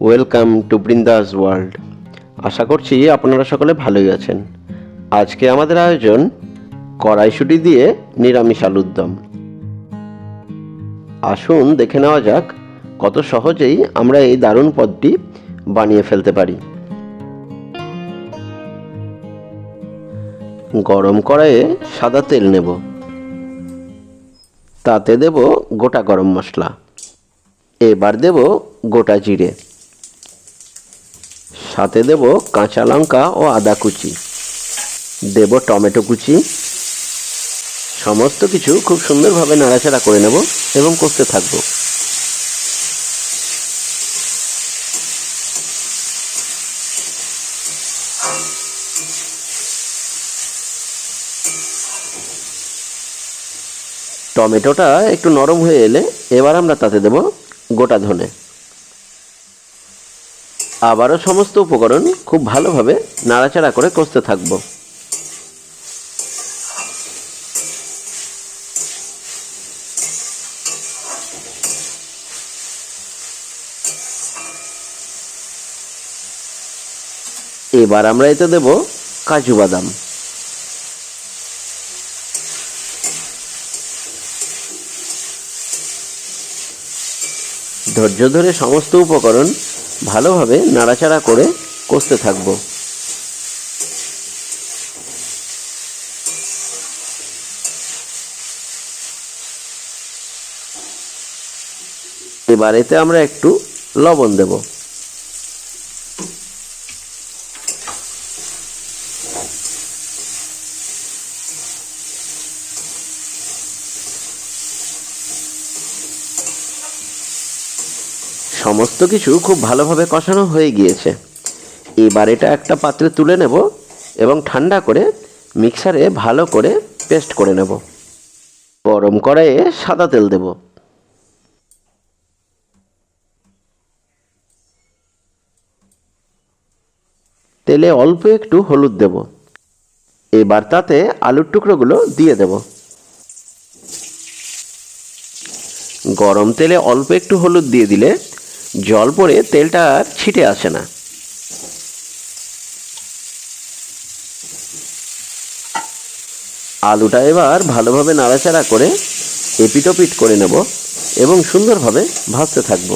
Welcome to Brindas world আশা করছি আপনারা সকলে ভালোই আছেন। আজকে আমাদের আয়োজন কড়াইশুটি দিয়ে নিরামিষ আলুর দম। আসুন দেখে নেওয়া যাক কত সহজেই আমরা এই দারুণ পদটি বানিয়ে ফেলতে পারি। গরম কড়াইয়ে সাদা তেল নেব। তাতে দেব গোটা গরম মশলা। এবার দেব গোটা জিরে। সাথে দেব কাঁচা লঙ্কা ও আদা কুচি। দেব টমেটো কুচি। সমস্ত কিছু খুব সুন্দরভাবে নাড়াচাড়া করে নেব এবং করতে থাকব। টমেটোটা একটু নরম হয়ে এলে এবার আমরা তাতে দেব গোটা ধনে। আবারও সমস্ত উপকরণ খুব ভালোভাবে নাড়াচাড়া করে কষতে থাকব। এবার আমরা এতে দেব কাজু বাদাম। ধৈর্য ধরে সমস্ত উপকরণ ভালোভাবে নাড়াচাড়া করে কষতে থাকব। এবার এতে আমরা একটু লবণ দেব। সমস্ত কিছু খুব ভালোভাবে কষানো হয়ে গিয়েছে। এবার এটা একটা পাত্রে তুলে নেব এবং ঠান্ডা করে মিক্সারে ভালো করে পেস্ট করে নেব। গরম কড়াইয়ে সাদা তেল দেব। তেলে অল্প একটু হলুদ দেব। এবার তাতে আলুর টুকরোগুলো দিয়ে দেব। গরম তেলে অল্প একটু হলুদ দিয়ে দিলে জল পড়ে তেলটা আর ছিটে আসে না। আলুটা এবার ভালোভাবে নাড়াচাড়া করে এপিটোপিট করে নেব এবং সুন্দরভাবে ভাজতে থাকব।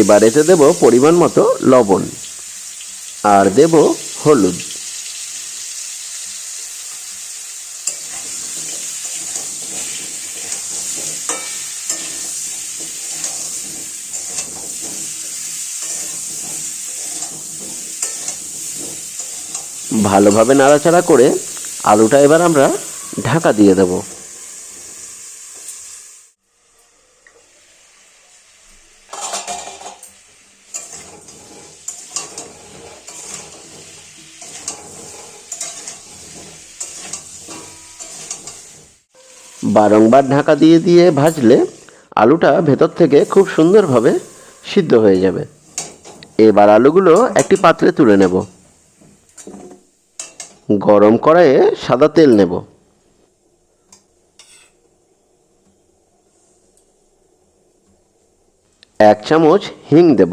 এবার এতে দেব পরিমাণ মতো লবণ আর দেব হলুদ। ভালোভাবে নাড়াচাড়া করে আলুটা এবার আমরা ঢাকা দিয়ে দেব। বারংবার ঢাকা দিয়ে দিয়ে ভাজলে আলুটা ভেতর থেকে খুব সুন্দরভাবে সিদ্ধ হয়ে যাবে। এবার আলুগুলো একটি পাত্রে তুলে নেব। গরম কড়াইয়ে সাদা তেল নেব। এক চামচ হিং দেব।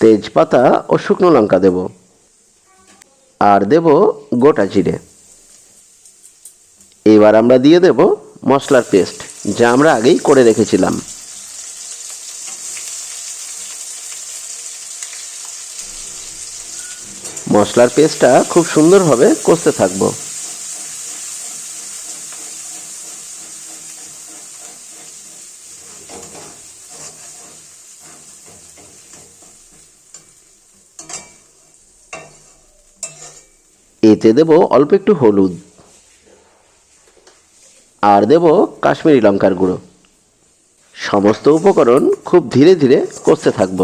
তেজপাতা ও শুকনো লঙ্কা দেব। আর দেব গোটা জিরে। এবার আমরা দিয়ে দেব মশলার পেস্ট, যা আমরা আগেই করে রেখেছিলাম। মশলার পেস্টটা খুব সুন্দরভাবে কষতে থাকব। এতে দেব অল্প একটু হলুদ। আর দেব কাশ্মীরি লঙ্কার গুঁড়ো। সমস্ত উপকরণ খুব ধীরে ধীরে কষতে থাকব।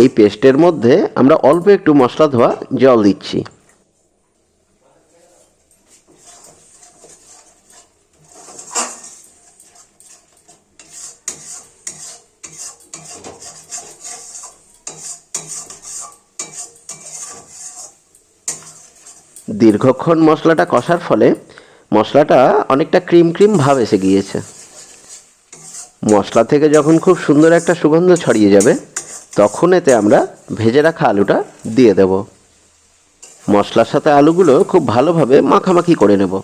এই পেস্টের মধ্যে আমরা অল্প একটু মশলা ধোয়া জল দিচ্ছি। দীর্ঘক্ষণ মশলাটা কষার ফলে মশলাটা অনেকটা ক্রিম ক্রিম ভাব এসে গিয়েছে। মশলা থেকে যখন খুব সুন্দর একটা সুগন্ধ ছড়িয়ে যাবে তখন এতে আমরা ভেজে রাখা আলুটা দিয়ে দেব। মশলার সাথে আলুগুলো খুব ভালোভাবে মাখামাখি করে নেব।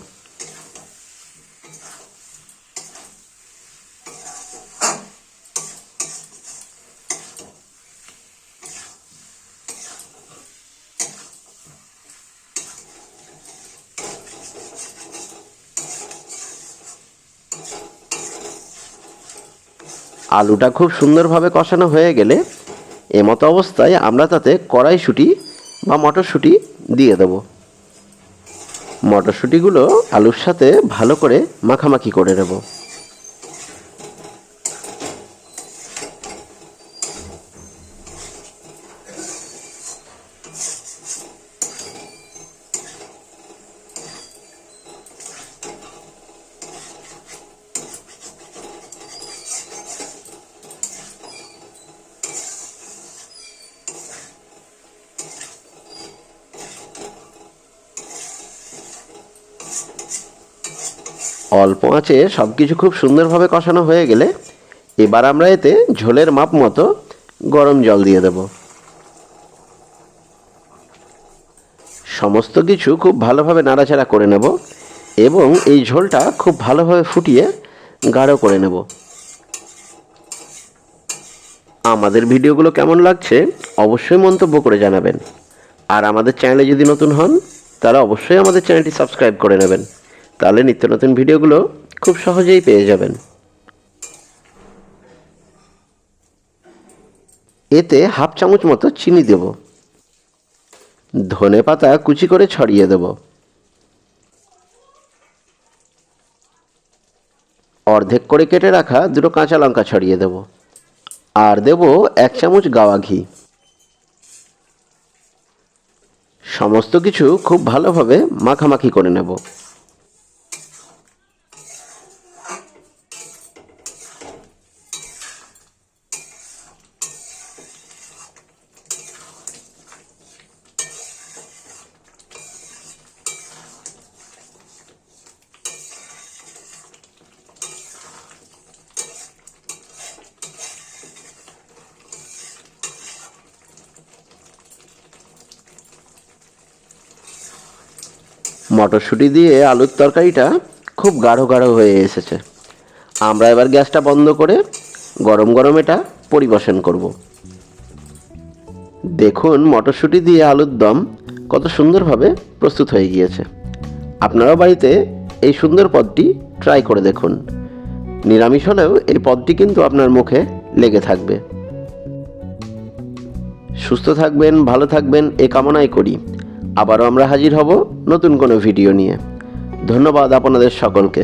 আলুটা খুব সুন্দরভাবে কষানো হয়ে গেলে এমতো অবস্থায় আমরা তাতে কড়াইশুঁটি বা মটরশুঁটি দিয়ে দেব। মটরশুঁটিগুলো আলুর সাথে ভালো করে মাখামাখি করে নেব। অল্প আঁচে সব কিছু খুব সুন্দরভাবে কষানো হয়ে গেলে এবার আমরা এতে ঝোলের মাপ মতো গরম জল দিয়ে দেব। সমস্ত কিছু খুব ভালোভাবে নাড়াচাড়া করে নেব এবং এই ঝোলটা খুব ভালোভাবে ফুটিয়ে গাঢ় করে নেব। আমাদের ভিডিওগুলো কেমন লাগছে অবশ্যই মন্তব্য করে জানাবেন। আর আমাদের চ্যানেলে যদি নতুন হন তারা অবশ্যই আমাদের চ্যানেলটি সাবস্ক্রাইব করে নেবেন। তাহলে নিত্য নতুন ভিডিওগুলো খুব সহজেই পেয়ে যাবেন। এতে হাফ চামচ মতো চিনি দেব। ধনে পাতা কুচি করে ছড়িয়ে দেব। অর্ধেক করে কেটে রাখা দুটো কাঁচা লঙ্কা ছড়িয়ে দেব। আর দেব এক চামচ গাওয়া ঘি। সমস্ত কিছু খুব ভালোভাবে মাখামাখি করে নেব। মটরশুঁটি দিয়ে আলুর তরকারিটা খুব গাঢ় গাঢ় হয়ে এসেছে। আমরা এবার গ্যাসটা বন্ধ করে গরম গরম এটা পরিবেশন করব। দেখুন, মটরশুঁটি দিয়ে আলুর দম কত সুন্দরভাবে প্রস্তুত হয়ে গিয়েছে। আপনারাও বাড়িতে এই সুন্দর পদটি ট্রাই করে দেখুন। নিরামিষ হলেও এই পদটি কিন্তু আপনার মুখে লেগে থাকবে। সুস্থ থাকবেন, ভালো থাকবেন, এ কামনাই করি। আবারও আমরা হাজির হব নতুন কোনো ভিডিও নিয়ে। ধন্যবাদ আপনাদের সকলকে।